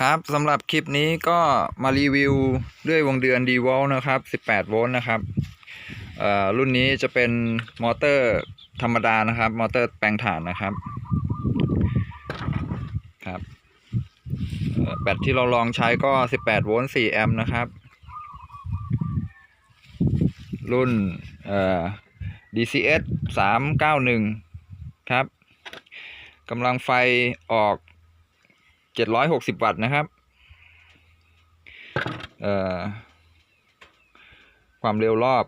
ครับสำหรับคลิปนี้ก็มารีวิวเรื่อยวงเดือน d v o l นะครับ 18 โวลต์นะครับรุ่นนี้จะเป็นมอเตอร์ธรรมดานะครับ มอเตอร์แปลงถ่านนะครับครับแบตที่เราลองใช้ก็ 18 โวลต์ 4 แอมป์นะครับ รุ่นเอ่อ DCS 391 ครับกำลังไฟออก 760วัตต์นะครับความเร็วรอบ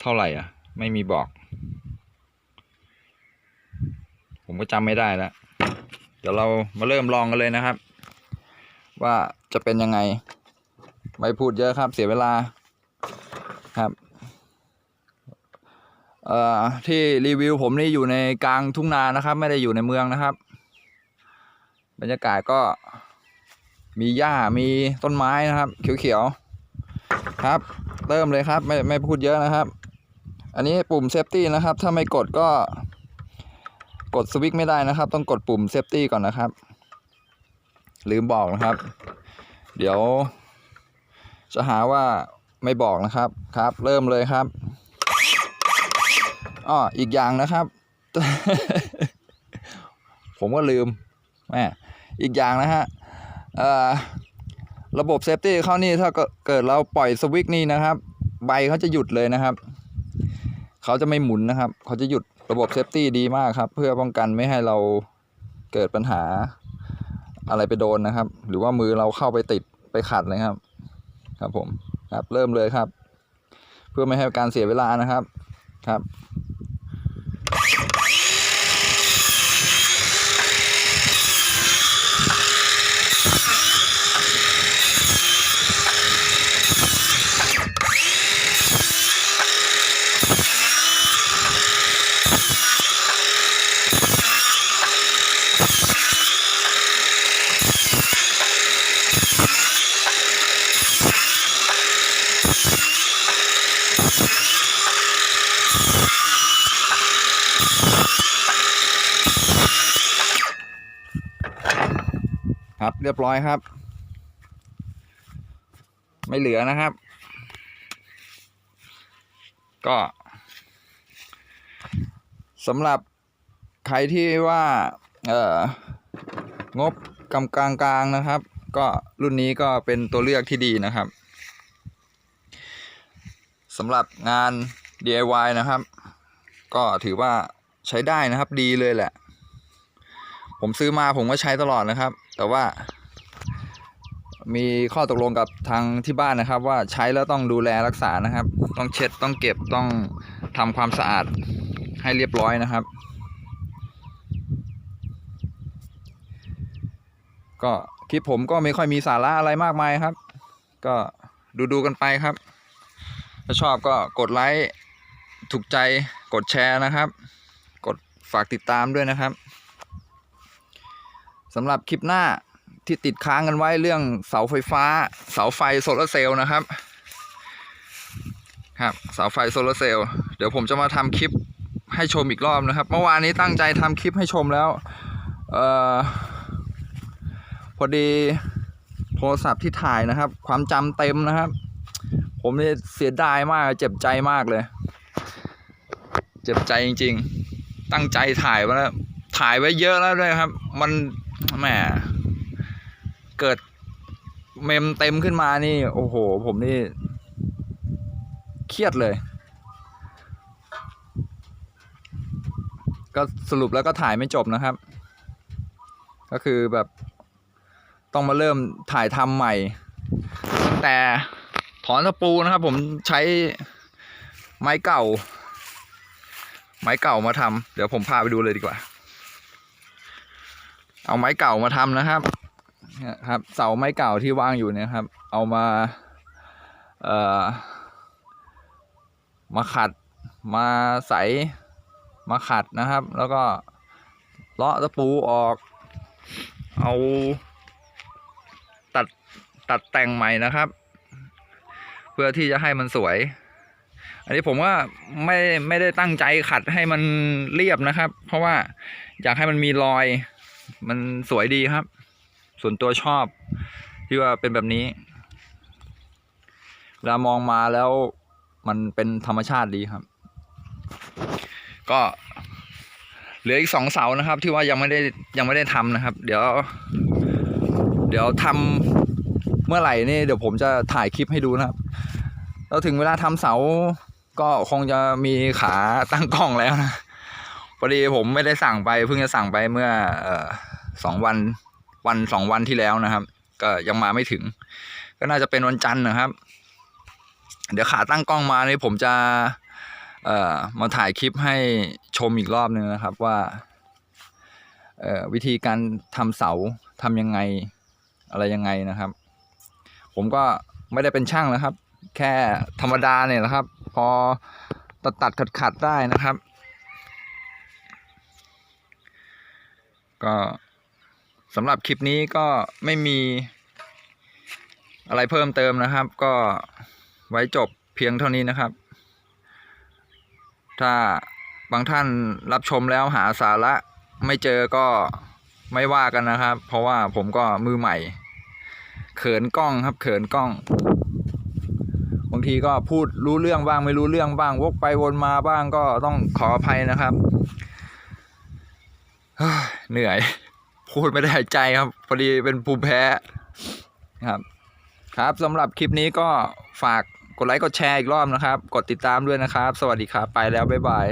เท่าไหร่อะ ไม่มีบอก ผมก็จำไม่ได้แล้ว เดี๋ยวเรามาเริ่มลองกันเลยนะครับ ว่าจะเป็นยังไง ไม่พูดเยอะครับเสียเวลาครับ เอ่อที่รีวิวผมนี่อยู่ในกลางทุ่งนานะครับ ไม่ได้อยู่ในเมืองนะครับ บรรยากาศก็มีหญ้ามีต้นไม้นะครับ เขียวๆครับ เริ่มเลยครับไม่ไม่พูดเยอะนะครับ อันนี้ปุ่มเซฟตี้นะครับ ถ้าไม่กดก็ กดสวิตช์ไม่ได้นะครับ ต้องกดปุ่มเซฟตี้ก่อนนะครับ ลืมบอกนะครับ เดี๋ยว จะหาว่าไม่บอกนะครับครับ เริ่มเลยครับ อ้ออีกอย่างนะครับ ผมก็ลืมแม่อีกอย่างนะฮะระบบเซฟตี้เข้านี่ถ้าเกิดเราปล่อยสวิตช์นี่นะครับ ใบเขาจะหยุดเลยนะครับ เขาจะไม่หมุนนะครับ เขาจะหยุดระบบเซฟตี้ดีมากครับ เพื่อป้องกันไม่ให้เราเกิดปัญหาอะไรไปโดนนะครับ หรือว่ามือเราเข้าไปติดไปขัดเลยครับ ครับผมครับเริ่มเลยครับ เพื่อไม่ให้การเสียเวลานะครับครับ ครับ เรียบร้อยครับ ไม่เหลือนะครับ ก็สำหรับใครที่ว่าเอ่องบกำกลางกลางนะครับ ก็รุ่นนี้ก็เป็นตัวเลือกที่ดีนะครับสำหรับงาน DIY นะครับ ก็ถือว่าใช้ได้นะครับดีเลยแหละ ผมซื้อมาผมก็ใช้ตลอดนะครับ แต่ว่า มีข้อตกลงกับทางที่บ้านนะครับ ว่าใช้แล้วต้องดูแลรักษานะครับ ต้องเช็ดต้องเก็บต้องทำความสะอาดให้เรียบร้อยนะครับ ก็คลิปผมก็ไม่ค่อยมีสาระอะไรมากมายครับ ก็ดูดูกันไปครับ ถ้าชอบก็กดไลค์ถูกใจกดแชร์นะครับ กดฝากติดตามด้วยนะครับ สำหรับคลิปหน้าที่ติดค้างกันไว้เรื่องเสาไฟฟ้า เสาไฟโซลาร์เซลล์นะครับ ครับเสาไฟโซลาร์เซลล์เดี๋ยวผมจะมาทำคลิปให้ชมอีกรอบนะครับ เมื่อวานนี้ตั้งใจทำคลิปให้ชมแล้วเอ่อพอดีโทรศัพท์ที่ถ่ายนะครับ ความจำเต็มนะครับ ผมนี่เสียดายมากเจ็บใจมากเลย เจ็บใจจริง ๆ ตั้งใจถ่ายไว้แล้วถ่ายไว้เยอะแล้วด้วยครับ มัน แหมเกิดเมมเต็มขึ้นมานี่ โอ้โห ผมนี่ เครียดเลย ก็สรุปแล้วก็ถ่ายไม่จบนะครับ ก็คือแบบต้องมาเริ่มถ่ายทำใหม่ตั้งแต่ถอนตะปูนะครับ ผมใช้ไม้เก่า ไม้เก่ามาทำเดี๋ยวผมพาไปดูเลยดีกว่า เอาไม้เก่ามาทำนะครับครับเสาไม้เก่าที่วางอยู่เนี่ยครับ เอามาเอ่อมาขัดมาใสมาขัดนะครับ แล้วก็เลาะตะปูออก เอาตัดตัดแต่งใหม่นะครับ เพื่อที่จะให้มันสวย อันนี้ผมว่าไม่ไม่ได้ตั้งใจขัดให้มันเรียบนะครับ เพราะว่าอยากให้มันมีรอย มันสวยดีครับ ส่วนตัวชอบ ที่ว่าเป็นแบบนี้เวลามองมาแล้วมันเป็นธรรมชาติดีครับ ก็เหลืออีกสองเสานะครับ ที่ว่ายังไม่ได้ยังไม่ได้ทำนะครับ เดี๋ยว เดี๋ยวทำเมื่อไหร่นี่เดี๋ยวผมจะถ่ายคลิปให้ดูนะครับแล้วถึงเวลาทำเสาก็คงจะมีขาตั้งกล้องแล้วนะ พอดีผมไม่ได้สั่งไปเพิ่งจะสั่งไปเมื่ออสองวันวันสองวันที่แล้วนะครับ ก็ยังมาไม่ถึง ก็น่าจะเป็นวันจันทร์นะครับ เดี๋ยวขาตั้งกล้องมานี่ผมจะ เอ่อมาถ่ายคลิปให้ชมอีกรอบหนึ่งนะครับว่า เอ่อวิธีการทำเสาทำยังไง อะไรยังไงนะครับ ผมก็ไม่ได้เป็นช่างนะครับ แค่ธรรมดาเนี่ยแหละครับ พอตัดตัดขัดขัดได้นะครับ ก็สำหรับคลิปนี้ก็ไม่มีอะไรเพิ่มเติมนะครับ ก็ไว้จบเพียงเท่านี้นะครับ ถ้าบางท่านรับชมแล้วหาสาระไม่เจอก็ไม่ว่ากันนะครับ เพราะว่าผมก็มือใหม่ เขินกล้องครับ เขินกล้องบางทีก็พูดรู้เรื่องบ้างไม่รู้เรื่องบ้าง วกไปวนมาบ้างก็ต้องขออภัยนะครับ เหนื่อย พูดไม่ได้หายใจครับ พอดีเป็นภูมิแพ้ครับ ครับสำหรับคลิปนี้ก็ฝากกดไลค์กดแชร์อีกรอบนะครับ กดติดตามด้วยนะครับ สวัสดีครับ ไปแล้ว บ๊ายบาย